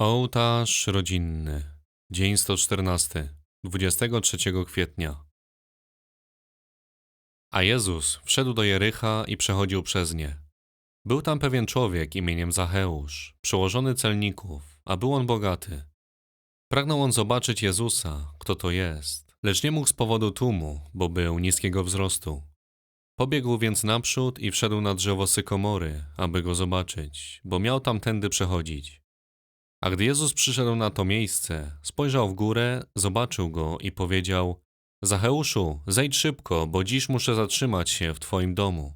Ołtarz rodzinny. Dzień 114. 23 kwietnia. A Jezus wszedł do Jericha i przechodził przez nie. Był tam pewien człowiek imieniem Zacheusz, przełożony celników, a był on bogaty. Pragnął on zobaczyć Jezusa, kto to jest, lecz nie mógł z powodu tłumu, bo był niskiego wzrostu. Pobiegł więc naprzód i wszedł na drzewo sykomory, aby go zobaczyć, bo miał tamtędy przechodzić. A gdy Jezus przyszedł na to miejsce, spojrzał w górę, zobaczył go i powiedział: Zacheuszu, zejdź szybko, bo dziś muszę zatrzymać się w twoim domu.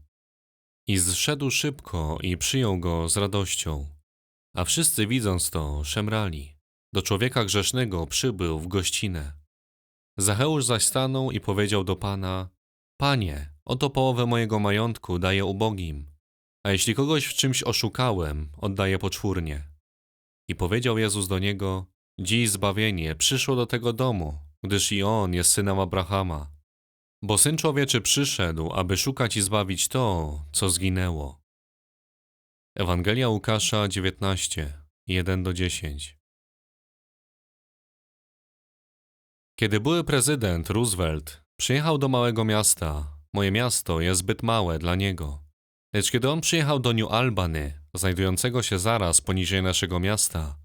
I zszedł szybko i przyjął go z radością. A wszyscy widząc to, szemrali. Do człowieka grzesznego przybył w gościnę. Zacheusz zaś stanął i powiedział do Pana: Panie, oto połowę mojego majątku daję ubogim, a jeśli kogoś w czymś oszukałem, oddaję poczwórnie. I powiedział Jezus do niego: Dziś zbawienie przyszło do tego domu, gdyż i on jest synem Abrahama. Bo syn człowieczy przyszedł, aby szukać i zbawić to, co zginęło. Ewangelia Łukasza 19, 1 do 10. Kiedy były prezydent Roosevelt przyjechał do małego miasta, moje miasto jest zbyt małe dla niego. Lecz kiedy on przyjechał do New Albany, znajdującego się zaraz poniżej naszego miasta,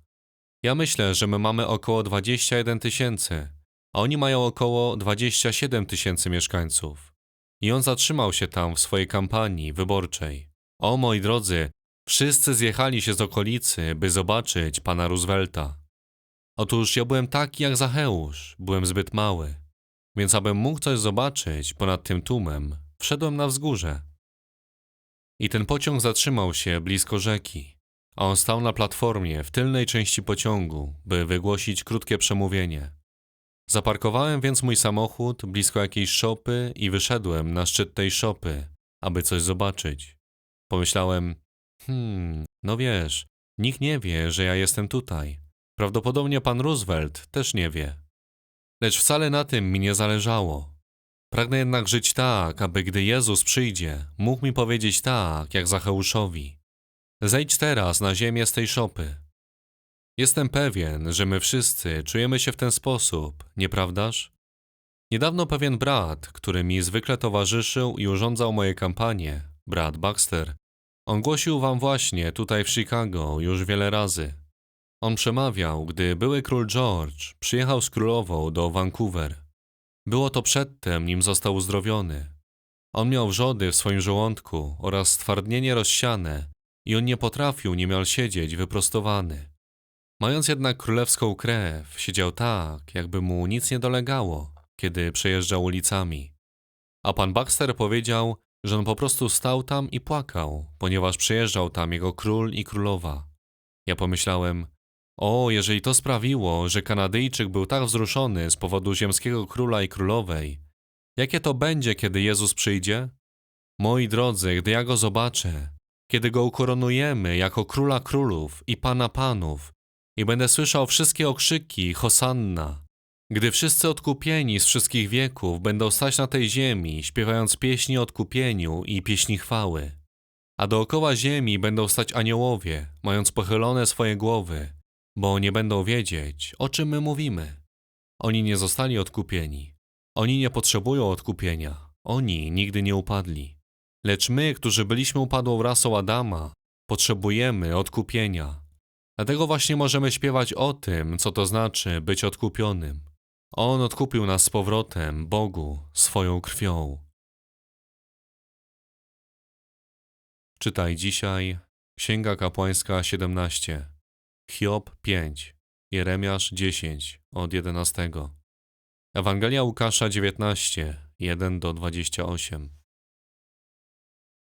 ja myślę, że my mamy około 21 tysięcy, a oni mają około 27 tysięcy mieszkańców. I on zatrzymał się tam w swojej kampanii wyborczej. O moi drodzy, wszyscy zjechali się z okolicy, by zobaczyć pana Roosevelta. Otóż ja byłem taki jak Zacheusz, byłem zbyt mały. Więc abym mógł coś zobaczyć ponad tym tłumem, wszedłem na wzgórze. I ten pociąg zatrzymał się blisko rzeki, a on stał na platformie w tylnej części pociągu, by wygłosić krótkie przemówienie. Zaparkowałem więc mój samochód blisko jakiejś szopy i wyszedłem na szczyt tej szopy, aby coś zobaczyć. Pomyślałem, hmm, no wiesz, nikt nie wie, że ja jestem tutaj. Prawdopodobnie pan Roosevelt też nie wie. Lecz wcale na tym mi nie zależało. Pragnę jednak żyć tak, aby gdy Jezus przyjdzie, mógł mi powiedzieć tak, jak Zacheuszowi. Zejdź teraz na ziemię z tej szopy. Jestem pewien, że my wszyscy czujemy się w ten sposób, nieprawdaż? Niedawno pewien brat, który mi zwykle towarzyszył i urządzał moje kampanie, brat Baxter, on głosił wam właśnie tutaj w Chicago już wiele razy. On przemawiał, gdy były król George przyjechał z królową do Vancouver. Było to przedtem, nim został uzdrowiony. On miał wrzody w swoim żołądku oraz stwardnienie rozsiane i on nie potrafił niemal siedzieć wyprostowany. Mając jednak królewską krew, siedział tak, jakby mu nic nie dolegało, kiedy przejeżdżał ulicami. A pan Baxter powiedział, że on po prostu stał tam i płakał, ponieważ przejeżdżał tam jego król i królowa. Ja pomyślałem, o, jeżeli to sprawiło, że Kanadyjczyk był tak wzruszony z powodu ziemskiego króla i królowej, jakie to będzie, kiedy Jezus przyjdzie? Moi drodzy, gdy ja go zobaczę, kiedy go ukoronujemy jako króla królów i pana panów, i będę słyszał wszystkie okrzyki Hosanna, gdy wszyscy odkupieni z wszystkich wieków będą stać na tej ziemi, śpiewając pieśni o odkupieniu i pieśni chwały. A dookoła ziemi będą stać aniołowie, mając pochylone swoje głowy, bo nie będą wiedzieć, o czym my mówimy. Oni nie zostali odkupieni. Oni nie potrzebują odkupienia. Oni nigdy nie upadli. Lecz my, którzy byliśmy upadłą rasą Adama, potrzebujemy odkupienia. Dlatego właśnie możemy śpiewać o tym, co to znaczy być odkupionym. On odkupił nas z powrotem Bogu swoją krwią. Czytaj dzisiaj Księga Kapłańska 17, Hiob 5, Jeremiasz 10 od 11. Ewangelia Łukasza 19, 1 do 28.